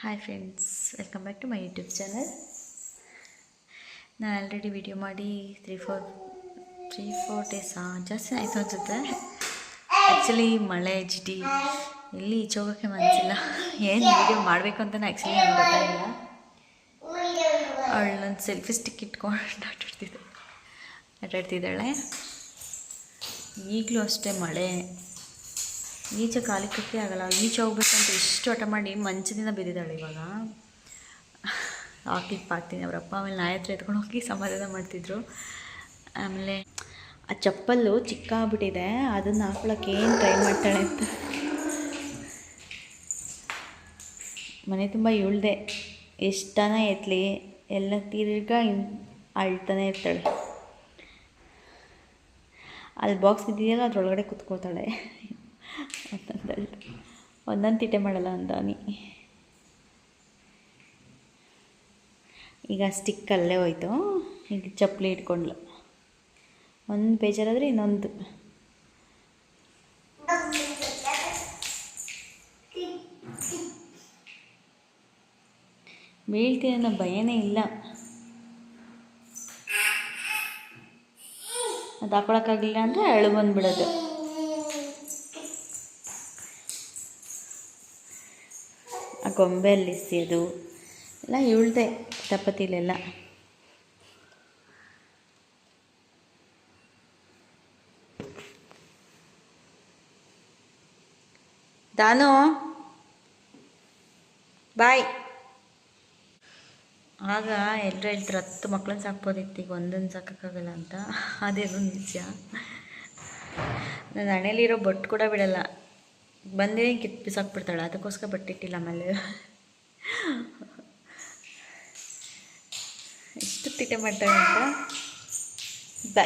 Hi friends welcome back to my YouTube channel ನಾನು already video ಮಾಡಿ three four three four days ಜಾಸ್ತಿ ಆಯಿತು ಅನ್ಸುತ್ತೆ. ಆ್ಯಕ್ಚುಲಿ ಮಳೆ ಜಿಟಿ ಎಲ್ಲಿ ಈಚೆ ಹೋಗೋಕ್ಕೆ ಮನಸ್ಸಿಲ್ಲ ಏನು ವಿಡಿಯೋ ಮಾಡಬೇಕು ಅಂತಲೇ ಆ್ಯಕ್ಚುಲಿ ನನಗೆ ಗೊತ್ತಾಗಿಲ್ಲ ಅವಳು ನನ್ನ ಸೆಲ್ಫಿ ಸ್ಟಿಕ್ ಇಟ್ಕೊಂಡು ಆಟಾಡ್ತಿದ್ದೆ ಆಟಾಡ್ತಿದ್ದಾಳೆ. ಈಗಲೂ ಅಷ್ಟೇ ಮಳೆ. ಈಚೆ ಕಾಲಿಕ್ಕಕ್ಕೆ ಆಗಲ್ಲ. ಈಚೆ ಹೋಗ್ಬೇಕಂತ ಇಷ್ಟು ಹಠ ಮಾಡಿ ಮಂಚದಿಂದ ಬಿದ್ದಿದ್ದಾಳೆ ಇವಾಗ. ಹಾಕ್ಲಿಕ್ಕೆ ಹಾಕ್ತೀನಿ ಅವರಪ್ಪ ಆಮೇಲೆ ನಾಯಿ ಹತ್ರ ಎತ್ಕೊಂಡು ಹೋಗಿ ಸಮಾಧಾನ ಮಾಡ್ತಿದ್ರು. ಆಮೇಲೆ ಆ ಚಪ್ಪಲ್ಲು ಚಿಕ್ಕ ಆಗ್ಬಿಟ್ಟಿದೆ ಅದನ್ನು ಹಾಕೊಳ್ಳೋಕೆ ಏನು ಟ್ರೈ ಮಾಡ್ತಾಳೆ ಅಂತ. ಮನೆ ತುಂಬ ಇಳ್ದೆ. ಎಷ್ಟನ ಎತ್ತಲಿ ಎಲ್ಲ ತಿರ್ಗ ಅಳ್ತಾನೆ ಇರ್ತಾಳೆ. ಅಲ್ಲಿ ಬಾಕ್ಸ್ ಬಿದ್ದಿದೆಯಲ್ಲ ಅದ್ರೊಳಗಡೆ ಕುತ್ಕೋತಾಳೆ ಒಂದೊಂದು ಒಂದೊಂದು ತಿಟ್ಟೆ ಮಾಡಲ್ಲ ಅಂದಾನಿ ಈಗ ಸ್ಟಿಕ್ ಅಲ್ಲೇ ಹೋಯ್ತು. ಈಗ ಚಪ್ಪಲಿ ಇಟ್ಕೊಂಡ್ಲು. ಒಂದು ಬೇಜಾರಾದರೆ ಇನ್ನೊಂದು. ಬೀಳ್ತೀನಿ ಅನ್ನೋ ಭಯನೇ ಇಲ್ಲ. ಅದು ಹಾಕೊಳಕ್ಕಾಗಿಲ್ಲ ಅಂದರೆ ಅಳು ಬಂದ್ಬಿಡೋದು. ಆ ಗೊಂಬೆಯಲ್ಲಿ ಇಸಿಯೋದು ಎಲ್ಲ ಇವಳ್ದೆ ಚಪಾತಿಲೆಲ್ಲ ದಾನು? ಬಾಯ್. ಆಗ ಎಲ್ಲರೂ ಹೇಳ್ತಾರೆ, ಹತ್ತು ಮಕ್ಳನ್ನ ಸಾಕ್ಬೋದಿತ್ತು ಈಗ ಒಂದೊಂದು ಸಾಕೋಕ್ಕಾಗಲ್ಲ ಅಂತ. ಅದೇನು ನಿಜ. ನನ್ನ ಹಣೆಯಲ್ಲಿರೋ ಬೊಟ್ಟು ಕೂಡ ಬಿಡಲ್ಲ. ಬಂದೇ ಕಿತ್ತು ಬಿಸಾಕ್ಬಿಡ್ತಾಳೆ ಅದಕ್ಕೋಸ್ಕರ ಬಟ್ಟಿಟ್ಟಿಲ್ಲ ಆಮೇಲೆ ಎಷ್ಟು ತಿಟ್ಟೆ ಮಾಡ್ತಾಳೆ ಅಂತ.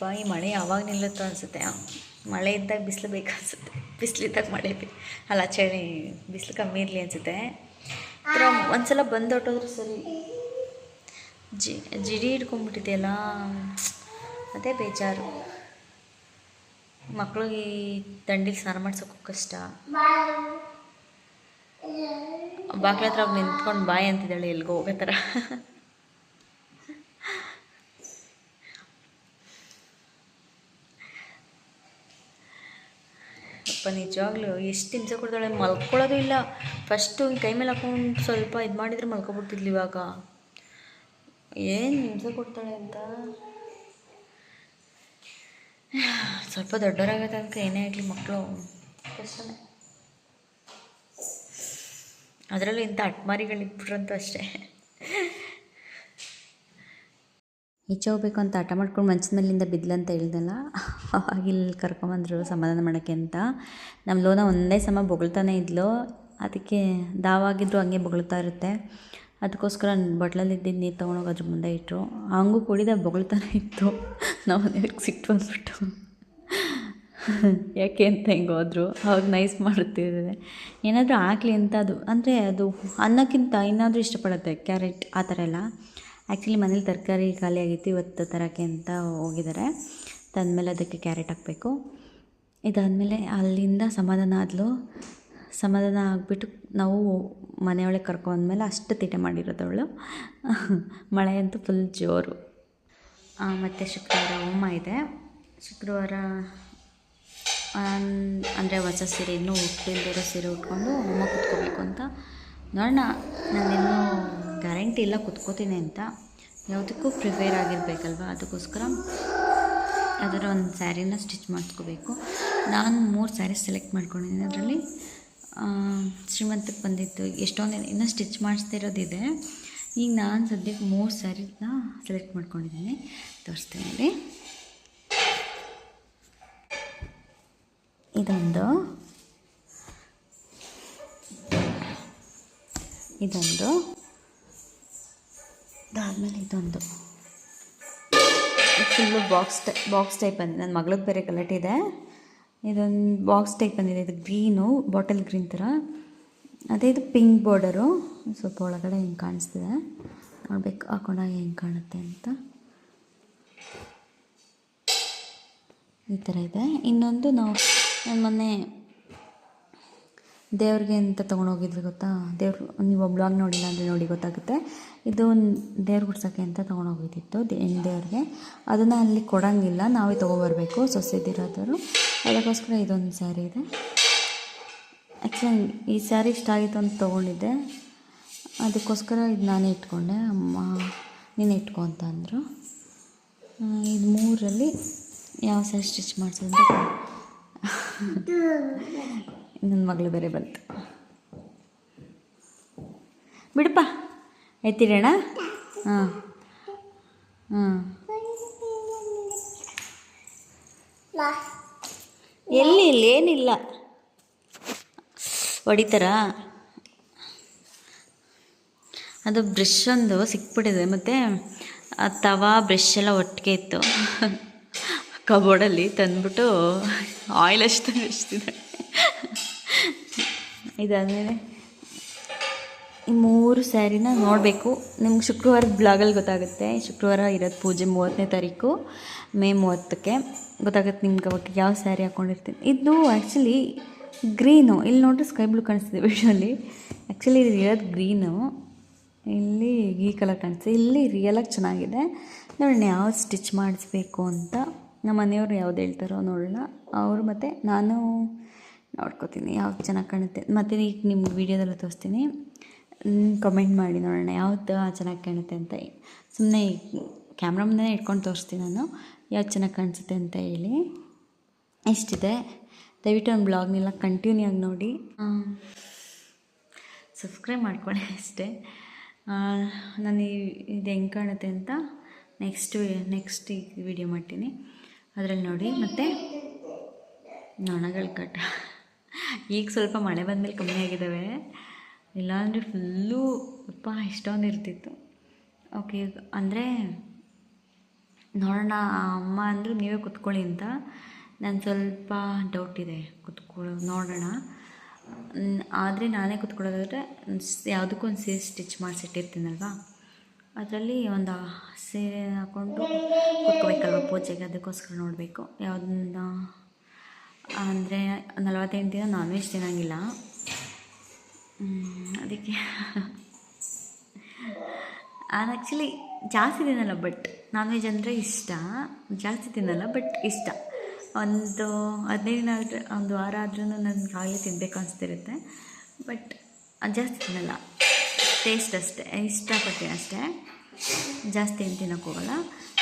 ಬಾಯ್ ಈ ಮಳೆ ಯಾವಾಗ ನಿಲ್ಲುತ್ತೋ ಅನಿಸುತ್ತೆ. ಮಳೆ ಇದ್ದಾಗ ಬಿಸಿಲು ಬೇಕು ಅನಿಸುತ್ತೆ. ಬಿಸಿಲಿದ್ದಾಗ ಮಳೆ ಬೇಕು ಅಲ್ಲ, ಚಳಿ, ಬಿಸಿಲು ಕಮ್ಮಿ ಇರಲಿ ಅನಿಸುತ್ತೆ. ಥರ ಒಂದ್ಸಲ ಬಂದು ಸರಿ. ಜಿ ಜಿಡಿ ಹಿಡ್ಕೊಂಡ್ಬಿಟ್ಟಿದೆಯಲ್ಲ. ಅದೇ ಬೇಜಾರು. ಮಕ್ಳಿಗೆ ಈ ದಂಡಿಲಿ ಸ್ನಾನ ಮಾಡ್ಸೋಕ್ಕೂ ಕಷ್ಟ ಬಾಗ್ಲ ಹತ್ರ ಹೋಗಿ ನಿಂತ್ಕೊಂಡು ಬಾಯಿ ಅಂತಿದ್ದಾಳೆ, ಎಲ್ಗೋ ಹೋಗೋ ಥರ ಅಪ್ಪ, ನಿಜವಾಗ್ಲೂ ಎಷ್ಟು ಹಿಂಸೆ ಕೊಡ್ತಾಳೆ. ಮಲ್ಕೊಳ್ಳೋದು ಇಲ್ಲ. ಫಸ್ಟು ಕೈ ಮೇಲೆ ಹಾಕೊಂಡು ಸ್ವಲ್ಪ ಇದು ಮಾಡಿದರೆ ಮಲ್ಕೊಬಿಡ್ತಿದ್ಲು ಇವಾಗ. ಏನು ಹಿಂಸೆ ಕೊಡ್ತಾಳೆ ಅಂತ? ಸ್ವಲ್ಪ ದೊಡ್ಡವರಾಗೋ ತನಕ ಏನೇ ಆಗಲಿ ಮಕ್ಕಳು. ಕಷ್ಟನೇ. ಅದರಲ್ಲೂ ಇಂಥ ಅಟ್ಮಾರಿಗಳಿಟ್ಬಿಟ್ರಂತೂ ಅಷ್ಟೇ. ಈಚೆ ಹೋಗ್ಬೇಕು ಅಂತ ಹಠ ಮಾಡ್ಕೊಂಡು ಮಂಚದ ಮೇಲಿಂದ ಬಿದ್ಲಂತ ಹೇಳ್ದಲ್ಲ ಇಲ್ಲಿ ಕರ್ಕೊಂಬಂದರು ಸಮಾಧಾನ ಮಾಡೋಕ್ಕೆ ಅಂತ. ನಮ್ಮ ಲೋನ ಒಂದೇ ಸಮ ಬೊಗಳ್ತಾನೆ ಇದ್ಲು. ಅದಕ್ಕೆ ದಾವಾಗಿದ್ರು ಹಂಗೆ ಬೊಗಳ್ತಾ ಇರುತ್ತೆ. ಅದಕ್ಕೋಸ್ಕರ ಬಟ್ಲಲ್ಲಿ ಇದ್ದಿದ್ದು ನೀರು ತೊಗೊಂಡೋಗಿ ಅದ್ರ ಮುಂದೆ ಇಟ್ಟರು ಹಂಗೂ ಕುಡಿದ ಬೊಗಳ್ತಾನೆ ಇತ್ತು. ನಾವು ಅದಕ್ಕೆ ಸಿಟ್ಟು ಬಂದುಬಿಟ್ಟು. ಯಾಕೆ ಅಂತ ಹಿಂಗೆ ಅವಾಗ ನೈಸ್ ಮಾಡುತ್ತಿದ್ದಾರೆ ಏನಾದರೂ ಹಾಕ್ಲಿ ಅಂತ ಅದು ಅಂದರೆ ಅದು ಅನ್ನಕ್ಕಿಂತ ಇನ್ನಾದರೂ ಇಷ್ಟಪಡುತ್ತೆ ಕ್ಯಾರೆಟ್, ಆ ಥರ ಎಲ್ಲ. ಆ್ಯಕ್ಚುಲಿ ಮನೇಲಿ ತರಕಾರಿ ಖಾಲಿ ಆಗಿತ್ತು, ಇವತ್ತು ತರೋಕ್ಕೆ ಅಂತ ಹೋಗಿದ್ದಾರೆ ತಂದಮೇಲೆ ಅದಕ್ಕೆ ಕ್ಯಾರೆಟ್ ಹಾಕಬೇಕು. ಇದಾದಮೇಲೆ ಅಲ್ಲಿಂದ ಸಮಾಧಾನ ಆದಲು. ಸಮಾಧಾನ ಆಗಿಬಿಟ್ಟು ನಾವು ಮನೆಯೊಳಗೆ ಕರ್ಕೊಂಡ್ಮೇಲೆ ಅಷ್ಟು ತಿಟೆ ಮಾಡಿರೋದವಳು. ಮಳೆ ಅಂತೂ ಫುಲ್ ಜೋರು. ಮತ್ತು ಶುಕ್ರವಾರ ಹೋಮ ಇದೆ. ಶುಕ್ರವಾರ ಅಂದರೆ ಹೊಸ ಸೀರೆ ಇನ್ನೂ ಉಟ್ಟಿಲ್ದಿರೋ ಸೀರೆ ಉಟ್ಕೊಂಡು ಹೋಮ ಕುತ್ಕೋಬೇಕು ಅಂತ. ನೋಡೋಣ ನಾನಿನ್ನೂ ಗ್ಯಾರಂಟಿ ಇಲ್ಲ ಕುತ್ಕೋತೀನಿ ಅಂತ. ಯಾವುದಕ್ಕೂ ಪ್ರಿಪೇರ್ ಆಗಿರಬೇಕಲ್ವ? ಅದಕ್ಕೋಸ್ಕರ ಅದರ ಒಂದು ಸ್ಯಾರಿನ ಸ್ಟಿಚ್ ಮಾಡಿಸ್ಕೋಬೇಕು. ನಾನು ಮೂರು ಸ್ಯಾರಿ ಸೆಲೆಕ್ಟ್ ಮಾಡ್ಕೊಂಡಿದ್ದೀನಿ. ಅದರಲ್ಲಿ ಶ್ರೀಮಂತಕ್ಕೆ ಬಂದಿತ್ತು. ಎಷ್ಟೊಂದು ಇನ್ನೂ ಸ್ಟಿಚ್ ಮಾಡಿಸ್ತಿರೋದಿದೆ ಈಗ ನಾನು ಸದ್ಯಕ್ಕೆ ಮೂರು ಸ್ಯಾರಿನ ಸೆಲೆಕ್ಟ್ ಮಾಡ್ಕೊಂಡಿದ್ದೀನಿ. ತೋರಿಸ್ತೀನಿ ಇದೊಂದು. ಇದೊಂದು. ಅದಾದಮೇಲೆ ಇದೊಂದು. Full box tie box type ಅಂದರೆ ನನ್ನ ಮಗಳಿಗೆ ಬೇರೆ ಕಲೆಕ್ಟ್ ಇದೆ. ಇದೊಂದು ಬಾಕ್ಸ್ ಟೈಪ್ ಬಂದಿದೆ. ಇದು ಗ್ರೀನು ಬಾಟಲ್ ಗ್ರೀನ್ ಥರ ಅದೇ ಇದು ಪಿಂಕ್ ಬಾರ್ಡರು ಸ್ವಲ್ಪ ಒಳಗಡೆ ಹಿಂಗೆ ಕಾಣಿಸ್ತಿದೆ. ನೋಡ್ಬೇಕು ಹಾಕೊಂಡಾಗ ಹೆಂಗೆ ಕಾಣುತ್ತೆ ಅಂತ. ಈ ಥರ ಇದೆ. ಇನ್ನೊಂದು ನಾವು ನಾನು ಮೊನ್ನೆ ದೇವ್ರಿಗೆ ಅಂತ ತೊಗೊಂಡೋಗಿದ್ವಿ ಗೊತ್ತಾ? ದೇವ್ರು, ನೀವು ಬ್ಲಾಗ್ ನೋಡಿಲ್ಲ ಅಂದರೆ ನೋಡಿ ಗೊತ್ತಾಗುತ್ತೆ. ಇದು ದೇವ್ರು ಗುಡ್ಸೋಕ್ಕೆ ಅಂತ ತೊಗೊಂಡೋಗಿದ್ದಿತ್ತು ಹೆಣ್ಣು ದೇವ್ರಿಗೆ. ಅದನ್ನು ಅಲ್ಲಿ ಕೊಡೋಂಗಿಲ್ಲ, ನಾವೇ ತೊಗೊಬರ್ಬೇಕು ಸೊಸೆದಿರೋದವರು. ಅದಕ್ಕೋಸ್ಕರ ಇದೊಂದು ಸ್ಯಾರಿ ಇದೆ. ಆ್ಯಕ್ಚುಲಿ ಈ ಸ್ಯಾರಿ ಇಷ್ಟ ಆಗಿತ್ತು ಅಂತ ತೊಗೊಂಡಿದ್ದೆ. ಅದಕ್ಕೋಸ್ಕರ ಇದು ನಾನೇ ಇಟ್ಕೊಂಡೆ. ಅಮ್ಮ, ನೀನು ಇಟ್ಕೊ ಅಂತ ಅಂದರು. ಇದು ಮೂರಲ್ಲಿ ಯಾವ ಸ್ಯಾರಿ ಸ್ಟಿಚ್ ಮಾಡಿಸೋದು ನನ್ನ ಮಗಳು ಬೇರೆ ಬಂತು. ಬಿಡಪ್ಪ. ಎತ್ತಿಡೋಣ ಹಾಂ. ಹಾಂ. ಎಲ್ಲಿ ಇಲ್ಲ? ಏನಿಲ್ಲ. ಹೊಡಿತಾರಾ? ಅದು ಬ್ರಷ್ ಒಂದು ಸಿಕ್ಬಿಟ್ಟಿದೆ. ಮತ್ತು ತವಾ ಬ್ರಷ್ ಎಲ್ಲ ಒಟ್ಟಿಗೆ ಇತ್ತು. ಕಬೋರ್ಡಲ್ಲಿ ತಂದ್ಬಿಟ್ಟು ಆಯಿಲ್ ಅಷ್ಟು ಎಷ್ಟಿದೆ ಇದಾದಮೇಲೆ ಈ ಮೂರು ಸ್ಯಾರಿನ ನೋಡಬೇಕು. ನಿಮ್ಗೆ ಶುಕ್ರವಾರದ ಬ್ಲಾಗಲ್ಲಿ ಗೊತ್ತಾಗುತ್ತೆ. ಶುಕ್ರವಾರ ಇರೋದು ಪೂಜೆ ಮೂವತ್ತನೇ ತಾರೀಕು, ಮೇ ಮೂವತ್ತಕ್ಕೆ. ಗೊತ್ತಾಗುತ್ತೆ ನಿಮ್ಗೆ ಅವಾಗ ಯಾವ ಸ್ಯಾರಿ ಹಾಕ್ಕೊಂಡಿರ್ತೀನಿ ಇದು ಆ್ಯಕ್ಚುಲಿ ಗ್ರೀನು. ಇಲ್ಲಿ ನೋಡ್ರಿ ಸ್ಕೈ ಬ್ಲೂ ಕಾಣಿಸ್ತಿದೆ ವಿಷಲ್ಲಿ ಆ್ಯಕ್ಚುಲಿ ಇದು ಇರೋದು ಗ್ರೀನು. ಇಲ್ಲಿ ಈ ಕಲರ್ ಕಾಣಿಸ್ತಿದೆ. ಇಲ್ಲಿ ರಿಯಲಾಗಿ ಚೆನ್ನಾಗಿದೆ. ನೋಡೋಣ ಯಾವ ಸ್ಟಿಚ್ ಮಾಡಿಸ್ಬೇಕು ಅಂತ. ನಮ್ಮ ಮನೆಯವ್ರು ಯಾವ್ದು ಹೇಳ್ತಾರೋ ನೋಡೋಣ. ಅವರು ಮತ್ತು ನಾನು ನೋಡ್ಕೋತೀನಿ ಯಾವ್ದು ಚೆನ್ನಾಗಿ ಕಾಣುತ್ತೆ. ಮತ್ತು ಈಗ ನಿಮ್ಮ ವೀಡಿಯೋದಲ್ಲ ತೋರಿಸ್ತೀನಿ. ಕಮೆಂಟ್ ಮಾಡಿ ನೋಡೋಣ ಯಾವ್ದು ಚೆನ್ನಾಗಿ ಕಾಣುತ್ತೆ ಅಂತ ಸುಮ್ಮನೆ ಕ್ಯಾಮ್ರಾ ಮುಂದೆ ಇಟ್ಕೊಂಡು ತೋರಿಸ್ತೀನಿ ನಾನು ಯಾವ್ದು ಚೆನ್ನಾಗಿ ಕಾಣಿಸುತ್ತೆ ಅಂತ ಹೇಳಿ. ಇಷ್ಟಿದೆ ದಯವಿಟ್ಟು ನನ್ನ ಬ್ಲಾಗ್ನೆಲ್ಲ ಕಂಟಿನ್ಯೂ ಆಗಿ ನೋಡಿ. ಸಬ್ಸ್ಕ್ರೈಬ್ ಮಾಡ್ಕೊಳ್ಳಿ ಅಷ್ಟೇ. ನಾನು ಇದು ಹೆಂಗೆ ಕಾಣುತ್ತೆ ಅಂತ ನೆಕ್ಸ್ಟ್ ನೆಕ್ಸ್ಟ್ ವಿಡಿಯೋ ಮಾಡ್ತೀನಿ. ಅದರಲ್ಲಿ ನೋಡಿ, ಮತ್ತು ನೊಣಗಳ ಕಟ್ಟ ಈಗ ಸ್ವಲ್ಪ ಮಳೆ ಬಂದಮೇಲೆ ಕಮ್ಮಿ ಆಗಿದ್ದಾವೆ. ಇಲ್ಲಾಂದರೆ ಫುಲ್ಲು ಅಪ್ಪ ಇಷ್ಟೊಂದು ಇರ್ತಿತ್ತು ಓಕೆ ಅಂದರೆ ನೋಡೋಣ ಅಮ್ಮ ಅಂದರು ನೀವೇ ಕುತ್ಕೊಳ್ಳಿ ಅಂತ. ನಾನು ಸ್ವಲ್ಪ ಡೌಟ್ ಇದೆ, ಕುತ್ಕೊಳ್ಳೋ, ನೋಡೋಣ. ಆದರೆ ನಾನೇ ಕುತ್ಕೊಳ್ಳೋದಾದರೆ ಯಾವುದಕ್ಕೂ ಒಂದು ಸೀರೆ ಸ್ಟಿಚ್ ಮಾಡಿಸಿಟ್ಟಿರ್ತೀನಲ್ವಾ? ಅದರಲ್ಲಿ ಒಂದು ಸೀರೆ ಹಾಕ್ಕೊಂಡು ಕುತ್ಕೋಬೇಕಲ್ವ ಪೂಜೆಗೆ, ಅದಕ್ಕೋಸ್ಕರ ನೋಡಬೇಕು. ಯಾವುದನ್ನ ಅಂದರೆ ನಲವತ್ತೆಂಟು ದಿನ ನಾನ್ ವೆಜ್ ತಿನ್ನೋಂಗಿಲ್ಲ ಅದಕ್ಕೆ. ನಾನು ಆ್ಯಕ್ಚುಲಿ ಜಾಸ್ತಿ ತಿನ್ನಲ್ಲ ಬಟ್ ನಾನ್ ವೆಜ್ ಅಂದರೆ ಇಷ್ಟ. ಜಾಸ್ತಿ ತಿನ್ನಲ್ಲ ಬಟ್ ಇಷ್ಟ. ಒಂದು ಹದಿನೈದು ದಿನ ಆದರೆ, ಒಂದು ವಾರ ಆದ್ರೂ ನನಗೆ ಆಗಲೇ ತಿನ್ನಬೇಕು ಅನಿಸ್ತಿರುತ್ತೆ. ಬಟ್ ಜಾಸ್ತಿ ತಿನ್ನಲ್ಲ. ಟೇಸ್ಟ್ ಅಷ್ಟೇ, ಇಷ್ಟಪಡ್ತೀನಿ ಅಷ್ಟೇ. ಜಾಸ್ತಿ ಏನು ತಿನ್ನೋಕ್ಕೋಗಲ್ಲ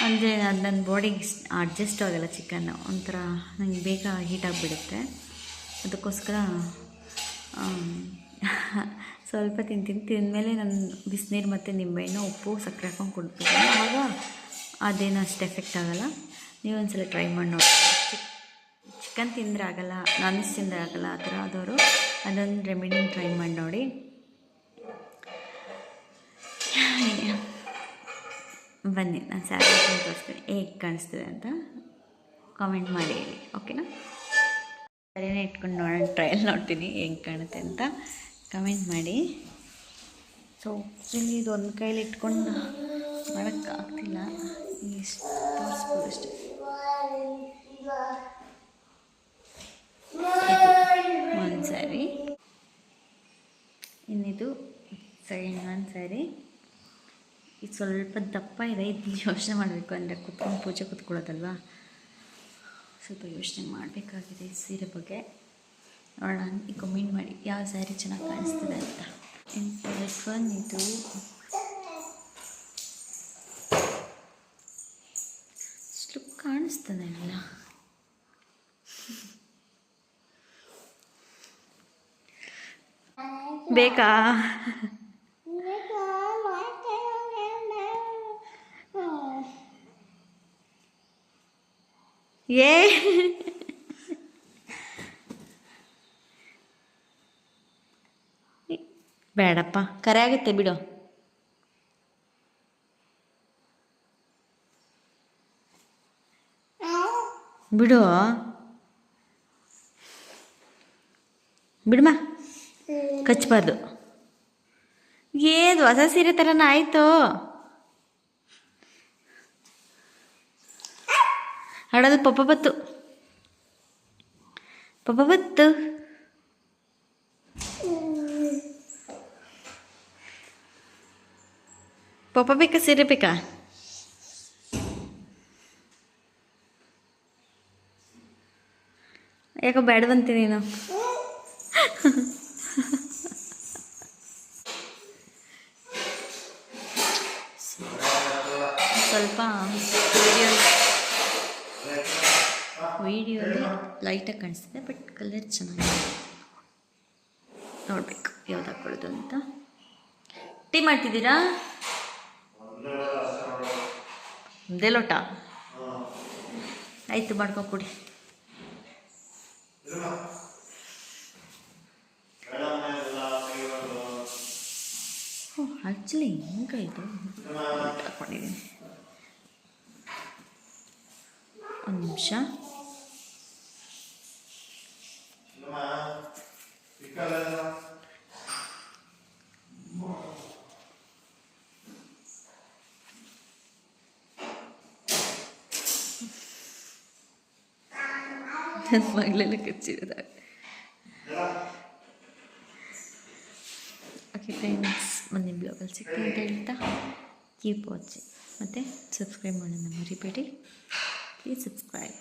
ಅಂದರೆ ಅದು ನನ್ನ ಬಾಡಿಗೆ ಅಡ್ಜಸ್ಟ್ ಆಗೋಲ್ಲ ಚಿಕನ್. ಒಂಥರ ನನಗೆ ಬೇಗ ಹೀಟ್ ಆಗಿಬಿಡುತ್ತೆ. ಅದಕ್ಕೋಸ್ಕರ ಸ್ವಲ್ಪ ತಿಂತೀನಿ. ತಿಂದಮೇಲೆ ನಾನು ಬಿಸಿನೀರು ಮತ್ತು ನಿಂಬೆಹಣ್ಣು, ಉಪ್ಪು, ಸಕ್ಕರೆ ಹಾಕೊಂಡು ಕುಡ್ತೀನಿ. ಆವಾಗ ಅದೇನು ಅಷ್ಟು ಎಫೆಕ್ಟ್ ಆಗೋಲ್ಲ. ನೀವು ಒಂದು ಸಲ ಟ್ರೈ ಮಾಡಿ ನೋಡಿ. ಚಿಕನ್ ತಿಂದರೆ ಆಗಲ್ಲ ನಾನ್ ವೆಜ್ ತಿಂದರೆ ಆಗಲ್ಲ, ಆ ಥರ ಆದವರು ಅದೊಂದು ರೆಮಿಡಿನ ಟ್ರೈ ಮಾಡಿ ನೋಡಿ. ಬನ್ನಿ, ನಾನು ಸ್ಯಾರಿ ತೋರಿಸ್ತೀನಿ. ಹೇಗೆ ಕಾಣಿಸ್ತಿದೆ ಅಂತ ಕಾಮೆಂಟ್ ಮಾಡಿ ಹೇಳಿ ಓಕೆನಾ ಸರಿನೇ ಇಟ್ಕೊಂಡು ನೋಡೋಣ ಟ್ರಯಲ್ ನೋಡ್ತೀನಿ ಹೆಂಗೆ ಕಾಣುತ್ತೆ ಅಂತ ಕಮೆಂಟ್ ಮಾಡಿ. ಸೊ ಇಲ್ಲಿ ಇದು ಒಂದು ಕೈಲಿ ಇಟ್ಕೊಂಡು ಮಾಡೋಕ್ಕಾಗ್ತಿಲ್ಲ ಇಷ್ಟು ತೋರಿಸ್ಬೋದು ಒಂದು ಸ್ಯಾರಿ ಇನ್ನಿದು ಸೆಕೆಂಡ್ ಒಂದು ಸ್ಯಾರಿ ಇದು ಸ್ವಲ್ಪ ದಪ್ಪ ಇದೆ ಇದು ಯೋಚನೆ ಮಾಡಬೇಕು ಅಂದರೆ ಕುತ್ಕೊಂಡು ಪೂಜೆ ಕುತ್ಕೊಳ್ಳೋದಲ್ವಾ? ಸ್ವಲ್ಪ ಯೋಚನೆ ಮಾಡಬೇಕಾಗಿದೆ ಈ ಸೀರೆ ಬಗ್ಗೆ. ನೋಡೋಣ, ಈ ಕಮೆಂಟ್ ಮಾಡಿ, ಯಾವ ಸ್ಯಾರಿ ಚೆನ್ನಾಗಿ ಕಾಣಿಸ್ತಿದೆ ಅಂತ. ಒನ್ ಇದು. ಸ್ಲುಕ್ ಕಾಣಿಸ್ತದೆ ಅಲ್ಲ ಬೇಕಾ? ಏ. ಬೇಡಪ್ಪ. ಕರೆ ಆಗುತ್ತೆ ಬಿಡು. ಬಿಡು ಬಿಡಮ್ಮ ಕಚ್ಚಬಾರ್ದು. ಏದು ಹೊಸ ಸೀರೆ ಥರನ ಆಯಿತು. ಹಾಡೋದು ಪಪ್ಪ ಬತ್ತು ಪಪ್ಪ ಬತ್ತು ಪಪ್ಪ ಬೇಕಾ ಸೀರೆ ಬೇಕಾ ಯಾಕೋ ಬ್ಯಾಡವಂತೆ ನೀನು. ವಿಡಿಯೋಲಿ ಲೈಟಾಗಿ ಕಾಣಿಸ್ತಿದೆ, ಬಟ್ ಕಲರ್ ಚೆನ್ನಾಗಿದೆ. ನೋಡಬೇಕು ಯಾವ್ದು ಹಾಕ್ಕೊಳ್ಳೋದು ಅಂತ. ಟೀ ಮಾಡ್ತಿದ್ದೀರಾ? ಒಂದೇ ಲೋಟ? ಆಯಿತು ಮಾಡ್ಕೊಂಡು ಕೊಡಿ ಆ್ಯಕ್ಚುಲಿ ಹೆಂಗಾಯಿತು ಹಾಕ್ಕೊಂಡಿದ್ದೀನಿ ಒಂದು ನಿಮಿಷ. ನನ್ನ ಮಗಳೆಲ್ಲ ಕಚ್ಚಿರೋದಾಗ. ಓಕೆ ಫ್ರೆಂಡ್ಸ್ ಮುಂದಿನ ಬ್ಲಾಗಲ್ಲಿ ಸಿಗ್ತೀನಿ ಅಂತ ಹೇಳ್ತಾ ಕೀಪ್ ವಾಚಿಂಗ್ ಮತ್ತು ಸಬ್ಸ್ಕ್ರೈಬ್ ಮಾಡೋಣ ಮರಿಬೇಡಿ. Please subscribe